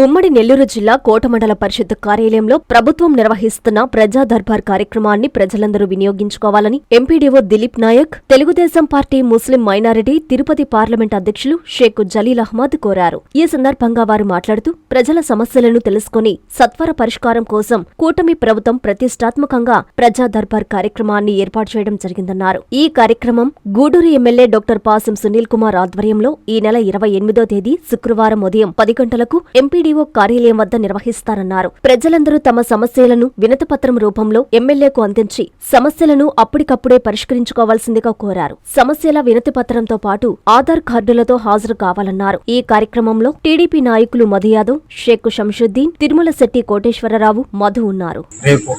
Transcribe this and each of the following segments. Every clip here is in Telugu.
ఉమ్మడి నెల్లూరు జిల్లా కోటమండల పరిషత్ కార్యాలయంలో ప్రభుత్వం నిర్వహిస్తున్న ప్రజా దర్బార్ కార్యక్రమాన్ని ప్రజలందరూ వినియోగించుకోవాలని MPDO Dilip Nayak Telugu Desam party Muslim minority Tirupati parliament అధ్యక్షులు షేక్ జలీల్ అహ్మద్ కోరారు. ఈ సందర్భంగా వారు మాట్లాడుతూ ప్రజల సమస్యలను తెలుసుకుని సత్వర పరిష్కారం కోసం కూటమి ప్రభుత్వం ప్రతిష్టాత్మకంగా ప్రజా దర్బార్ కార్యక్రమాన్ని ఏర్పాటు చేయడం జరిగిందన్నారు. ఈ కార్యక్రమం గూడూరు ఎమ్మెల్యే డాక్టర్ పాసం సునీల్ కుమార్ ఆధ్వర్యంలో ఈ నెల ఇరవై ఎనిమిదో తేదీ శుక్రవారం ఉదయం పది గంటలకు ఎంపీడీఓ కార్యాలయం వద్ద నిర్వహిస్తారన్నారు. ప్రజలందరూ తమ సమస్యలను వినతిపత్రం రూపంలో ఎమ్మెల్యేకు అందించి సమస్యలను అప్పటికప్పుడే పరిష్కరించుకోవాల్సిందిగా కోరారు. సమస్యల వినతిపత్రంతో పాటు ఆధార్ కార్డులతో హాజరు కావాలన్నారు. ఈ కార్యక్రమంలో టీడీపీ నాయకులు మధు యాదవ్ షేక్ శంషుద్దీన్ తిరుమల శెట్టి కోటేశ్వరరావు మధు ఉన్నారు. రేపు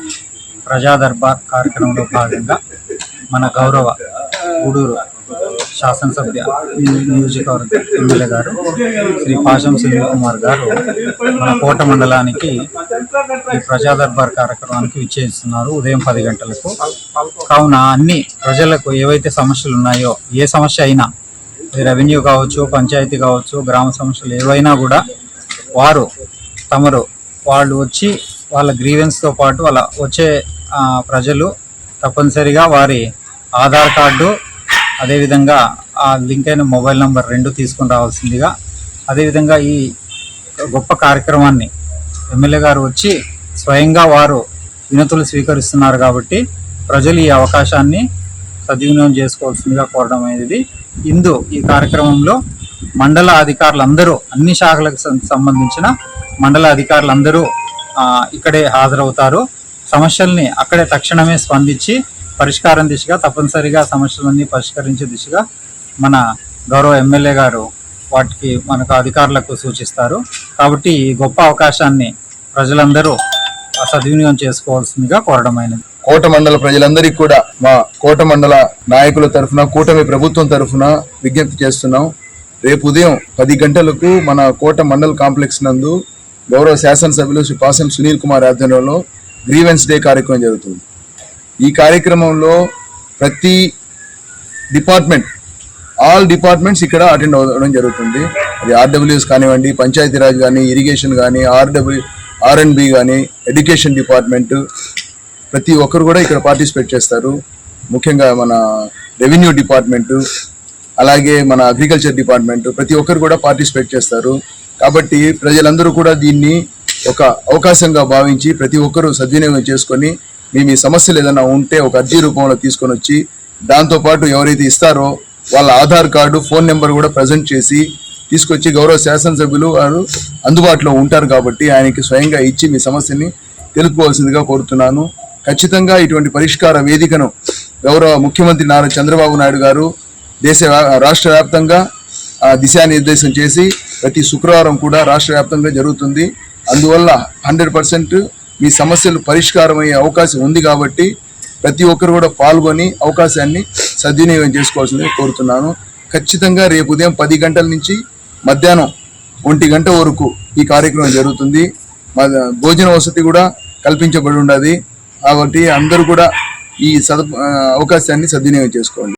ప్రజా దర్బార్ కార్యక్రమంలో భాగంగా మన గౌరవ గూడూరు శాసనసభ్య నియోజకవర్గ ఎమ్మెల్యే గారు శ్రీ పాశం సునీల్ కుమార్ గారు మన కోట మండలానికి ఈ ప్రజా దర్బార్ కార్యక్రమానికి విచ్చేస్తున్నారు. ఉదయం పది గంటలకు. కావున అన్ని ప్రజలకు ఏవైతే సమస్యలు ఉన్నాయో ఏ సమస్య అయినా రెవెన్యూ కావచ్చు పంచాయతీ కావచ్చు గ్రామ సమస్యలు ఏవైనా కూడా వారు తమరు వాళ్ళు వచ్చి వాళ్ళ గ్రీవెన్స్తో పాటు వాళ్ళ వచ్చే ప్రజలు తప్పనిసరిగా వారి ఆధార్ కార్డు అదేవిధంగా ఆ లింక్ అయిన మొబైల్ నంబర్ రెండు తీసుకుని రావాల్సిందిగా అదేవిధంగా ఈ గొప్ప కార్యక్రమాన్ని ఎమ్మెల్యే గారు వచ్చి స్వయంగా వారు వినతులు స్వీకరిస్తున్నారు కాబట్టి ప్రజలు ఈ అవకాశాన్ని సద్వినియోగం చేసుకోవాల్సిందిగా కోరడం అనేది ఇందు ఈ కార్యక్రమంలో మండల అధికారులందరూ అన్ని శాఖలకు సంబంధించిన మండల అధికారులందరూ ఇక్కడే హాజరవుతారు. సమస్యల్ని అక్కడే తక్షణమే స్పందించి పరిష్కారం దిశగా తప్పనిసరిగా సమస్యలన్నీ పరిష్కరించే దిశగా మన గౌరవ ఎమ్మెల్యే గారు వాటికి మనకు అధికారులకు సూచిస్తారు. కాబట్టి ఈ గొప్ప అవకాశాన్ని ప్రజలందరూ సద్వినియోగం చేసుకోవాల్సిందిగా కోరడమైనది కోట మండల ప్రజలందరికీ కూడా మా కోట మండల నాయకుల తరఫున కూటమి ప్రభుత్వం తరఫున విజ్ఞప్తి చేస్తున్నాం. రేపు ఉదయం పది గంటలకు మన కోట మండల్ కాంప్లెక్స్ నందు గౌరవ శాసనసభ్యులు శ్రీ పాసం సునీల్ కుమార్ ఆధ్వర్యంలో గ్రీవెన్స్ డే కార్యక్రమం జరుగుతుంది. ఈ కార్యక్రమంలో ప్రతి డిపార్ట్మెంట్ ఆల్ డిపార్ట్మెంట్స్ ఇక్కడ అటెండ్ అవ్వడం జరుగుతుంది. అది ఆర్డబ్ల్యూఎస్ కానివ్వండి పంచాయతీరాజ్ కానీ ఇరిగేషన్ కానీ ఆర్డబ్ల్యూ ఆర్ఎండ్బి కానీ ఎడ్యుకేషన్ డిపార్ట్మెంట్ ప్రతి ఒక్కరు కూడా ఇక్కడ పార్టిసిపేట్ చేస్తారు. ముఖ్యంగా మన రెవెన్యూ డిపార్ట్మెంటు అలాగే మన అగ్రికల్చర్ డిపార్ట్మెంట్ ప్రతి ఒక్కరు కూడా పార్టిసిపేట్ చేస్తారు. కాబట్టి ప్రజలందరూ కూడా దీన్ని ఒక అవకాశంగా భావించి ప్రతి ఒక్కరూ సద్వినియోగం చేసుకొని మీ మీ సమస్యలు ఏదైనా ఉంటే ఒక అర్జీ రూపంలో తీసుకొని వచ్చి దాంతోపాటు ఎవరైతే ఇస్తారో వాళ్ళ ఆధార్ కార్డు ఫోన్ నెంబర్ కూడా ప్రజెంట్ చేసి తీసుకొచ్చి గౌరవ శాసనసభ్యులు వారు అందుబాటులో ఉంటారు కాబట్టి ఆయనకి స్వయంగా ఇచ్చి మీ సమస్యని తెలుపుకోవాల్సిందిగా కోరుతున్నాను. ఖచ్చితంగా ఇటువంటి పరిష్కార వేదికను గౌరవ ముఖ్యమంత్రి నారా చంద్రబాబు నాయుడు గారు దేశ రాష్ట్ర వ్యాప్తంగా దిశానిర్దేశం చేసి ప్రతి శుక్రవారం కూడా రాష్ట్ర వ్యాప్తంగా జరుగుతుంది. అందువల్ల హండ్రెడ్ పర్సెంట్ మీ సమస్యలు పరిష్కారం అయ్యే అవకాశం ఉంది కాబట్టి ప్రతి ఒక్కరు కూడా పాల్గొని అవకాశాన్ని సద్వినియోగం చేసుకోవాల్సిందని కోరుతున్నాను. ఖచ్చితంగా రేపు ఉదయం పది గంటల నుంచి మధ్యాహ్నం ఒంటి గంట వరకు ఈ కార్యక్రమం జరుగుతుంది. భోజన వసతి కూడా కల్పించబడి ఉన్నది కాబట్టి అందరూ కూడా ఈ సద అవకాశాన్ని సద్వినియోగం చేసుకోండి.